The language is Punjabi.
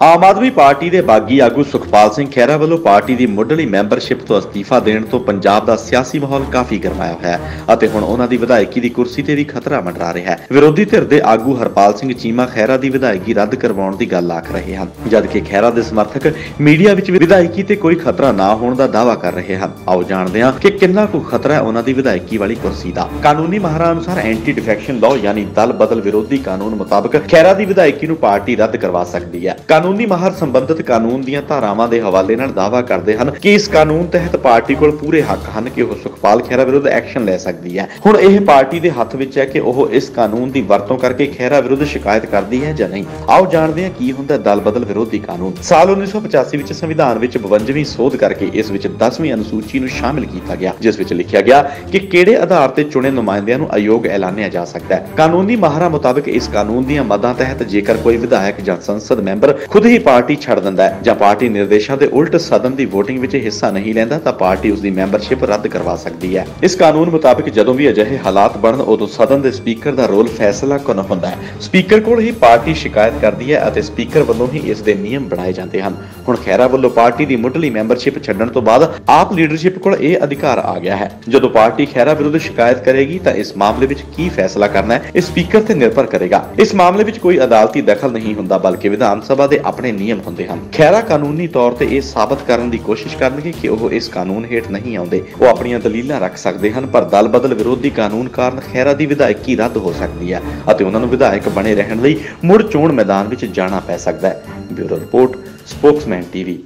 ਆਮ ਆਦਮੀ ਪਾਰਟੀ ਦੇ ਬਾਗੀ ਆਗੂ ਸੁਖਪਾਲ ਸਿੰਘ ਖਹਿਰਾ ਵੱਲੋਂ ਪਾਰਟੀ ਦੀ ਮੁੱਢਲੀ ਮੈਂਬਰਸ਼ਿਪ ਤੋਂ ਅਸਤੀਫਾ ਦੇਣ ਤੋਂ ਪੰਜਾਬ ਦਾ ਸਿਆਸੀ ਮਾਹੌਲ ਕਾਫੀ ਗਰਮਾਇਆ ਹੋਇਆ ਹੈ ਅਤੇ ਹੁਣ ਉਹਨਾਂ ਦੀ ਵਿਧਾਇਕੀ ਦੀ ਕੁਰਸੀ ਤੇ ਵੀ ਖਤਰਾ ਮੰਡਰਾ ਰਿਹਾ ਹੈ। ਵਿਰੋਧੀ ਧਿਰ ਦੇ ਆਗੂ ਹਰਪਾਲ ਸਿੰਘ ਚੀਮਾ ਖਹਿਰਾ ਦੀ ਵਿਧਾਇਕੀ ਰੱਦ ਕਰਵਾਉਣ ਦੀ ਗੱਲ ਆਖ ਰਹੇ ਹਨ, ਜਦਕਿ ਖਹਿਰਾ ਦੇ ਸਮਰਥਕ ਮੀਡੀਆ ਵਿੱਚ ਵਿਧਾਇਕੀ ਤੇ ਕੋਈ ਖਤਰਾ ਨਾ ਹੋਣ ਦਾ ਦਾਅਵਾ ਕਰ ਰਹੇ ਹਨ। ਆਓ ਜਾਣਦੇ ਹਾਂ ਕਿ ਕਿੰਨਾ ਕੁ ਖਤਰਾ ਹੈ ਉਹਨਾਂ ਦੀ ਵਿਧਾਇਕੀ ਵਾਲੀ ਕੁਰਸੀ ਦਾ। ਕਾਨੂੰਨੀ ਮਾਹਰਾਂ ਅਨੁਸਾਰ ਐਂਟੀ ਡਿਫੈਕਸ਼ਨ ਲਾਅ ਯਾਨੀ ਦਲ ਬਦਲ ਵਿਰੋਧੀ ਕਾਨੂੰਨ ਮੁਤਾਬਕ ਖਹਿਰਾ ਦੀ ਵਿਧਾਇਕੀ ਨੂੰ ਪਾਰਟੀ ਰੱਦ ਕਰਵਾ ਸਕਦੀ ਹੈ। ਕਾਨੂੰਨੀ ਕਾਨੂੰਨੀ ਮਾਹਰ ਸੰਬੰਧਿਤ ਕਾਨੂੰਨ ਦੀਆਂ ਧਾਰਾਵਾਂ ਦੇ ਹਵਾਲੇ ਨਾਲ ਦਾਅਵਾ ਕਰਦੇ ਹਨ ਕਿ ਇਸ ਕਾਨੂੰਨ ਤਹਿਤ ਪਾਰਟੀ ਕੋਲ ਪੂਰੇ ਹੱਕ ਹਨ ਕਿ ਉਹ ਸੁਖਪਾਲ ਖਹਿਰਾ ਵਿਰੁੱਧ ਐਕਸ਼ਨ ਲੈ ਸਕਦੀ ਹੈ। ਹੁਣ ਇਹ ਪਾਰਟੀ ਦੇ ਹੱਥ ਵਿੱਚ ਹੈ ਕਿ ਉਹ ਇਸ ਕਾਨੂੰਨ ਦੀ ਵਰਤੋਂ ਕਰਕੇ ਖਹਿਰਾ ਵਿਰੁੱਧ ਸ਼ਿਕਾਇਤ ਕਰਦੀ ਹੈ ਜਾਂ ਨਹੀਂ। ਆਓ ਜਾਣਦੇ ਹਾਂ ਕੀ ਹੁੰਦਾ ਦਲ ਬਦਲ ਵਿਰੋਧੀ ਕਾਨੂੰਨ। ਸਾਲ 1985 ਵਿੱਚ ਸੰਵਿਧਾਨ ਵਿੱਚ 52ਵੀਂ ਸੋਧ ਕਰਕੇ ਇਸ ਵਿੱਚ 10ਵੀਂ ਅਨੁਸੂਚੀ ਨੂੰ ਸ਼ਾਮਿਲ ਕੀਤਾ ਗਿਆ, ਜਿਸ ਵਿੱਚ ਲਿਖਿਆ ਗਿਆ ਕਿ ਕਿਹੜੇ ਆਧਾਰ ਤੇ ਚੁਣੇ ਨੁਮਾਇੰਦਿਆਂ ਨੂੰ ਅਯੋਗ ਐਲਾਨਿਆ ਜਾ ਸਕਦਾ ਹੈ। ਕਾਨੂੰਨੀ ਮਾਹਰਾਂ ਮੁਤਾਬਕ ਇਸ ਕਾਨੂੰਨ ਦੀਆਂ ਮਦਾਂ ਤਹਿਤ ਜੇਕਰ ਕੋਈ ਵਿਧਾਇਕ ਜਾਂ ਸੰਸਦ ਮੈਂਬਰ ਖੁਦ ਹੀ ਪਾਰਟੀ ਛੱਡ ਦਿੰਦਾ ਹੈ। ਜਾਂ ਪਾਰਟੀ ਨਿਰਦੇਸ਼ਾਂ ਦੇ ਉਲਟ ਸਦਨ ਦੀ VOTING ਵਿੱਚ ਹਿੱਸਾ ਨਹੀਂ ਲੈਂਦਾ, ਤਾਂ ਪਾਰਟੀ ਉਸ ਦੀ ਮੈਂਬਰਸ਼ਿਪ ਰੱਦ ਕਰਵਾ ਸਕਦੀ ਹੈ। ਇਸ ਕਾਨੂੰਨ ਮੁਤਾਬਕ ਜਦੋਂ ਵੀ ਅਜਿਹੇ ਹਾਲਾਤ ਬਣਨ, ਉਦੋਂ ਸਦਨ ਦੇ ਸਪੀਕਰ ਦਾ ਰੋਲ ਫੈਸਲਾ ਕਰਨ ਹੁੰਦਾ ਹੈ। ਸਪੀਕਰ ਕੋਲ ਹੀ ਪਾਰਟੀ ਸ਼ਿਕਾਇਤ ਕਰਦੀ ਹੈ ਅਤੇ ਸਪੀਕਰ ਵੱਲੋਂ ਹੀ ਇਸ ਦੇ ਨਿਯਮ ਬਣਾਏ ਜਾਂਦੇ ਹਨ। ਹੁਣ ਖੈਰਾ ਵੱਲੋਂ ਪਾਰਟੀ ਦੀ ਮੁੱਢਲੀ ਮੈਂਬਰਸ਼ਿਪ ਛੱਡਣ ਤੋਂ ਬਾਅਦ ਆਪ ਲੀਡਰਸ਼ਿਪ ਕੋਲ ਇਹ ਅਧਿਕਾਰ ਆ ਗਿਆ ਹੈ। ਜਦੋਂ ਪਾਰਟੀ ਖੈਰਾ ਵਿਰੁੱਧ ਸ਼ਿਕਾਇਤ ਕਰੇਗੀ, ਤਾਂ ਇਸ ਮਾਮਲੇ ਵਿੱਚ ਕੀ ਫੈਸਲਾ ਕਰਨਾ ਹੈ, ਇਹ ਸਪੀਕਰ ਤੇ ਨਿਰਭਰ ਕਰੇਗਾ। ਇਸ ਮਾਮਲੇ ਵਿੱਚ ਕੋਈ ਅਦਾਲਤੀ ਦਖਲ ਨਹੀਂ ਹੁੰਦਾ, ਬਲਕਿ ਵਿਧਾਨ ਸਭਾ ਦੇ ਆਪਣੇ ਨਿਯਮ ਹੁੰਦੇ ਹਨ। ਖੈਰਾ ਕਾਨੂੰਨੀ ਤੌਰ ਤੇ ਇਹ ਸਾਬਤ ਕਰਨ ਦੀ ਕੋਸ਼ਿਸ਼ ਕਰਨਗੇ ਕਿ ਉਹ ਇਸ ਕਾਨੂੰਨ ਹੇਠ ਨਹੀਂ ਆਉਂਦੇ। ਉਹ ਆਪਣੀਆਂ ਦਲੀਲਾਂ ਰੱਖ ਸਕਦੇ ਹਨ, ਪਰ ਦਲ ਬਦਲ ਵਿਰੋਧੀ ਕਾਨੂੰਨ ਕਾਰਨ ਖੈਰਾ ਦੀ ਵਿਧਾਇਕੀ ਰੱਦ ਹੋ ਸਕਦੀ ਹੈ ਅਤੇ ਉਹਨਾਂ ਨੂੰ ਵਿਧਾਇਕ ਬਣੇ ਰਹਿਣ ਲਈ ਮੁੜ ਚੋਣ ਮੈਦਾਨ ਵਿੱਚ ਜਾਣਾ ਪੈ ਸਕਦਾ ਹੈ। Bureau report, Spokesman TV.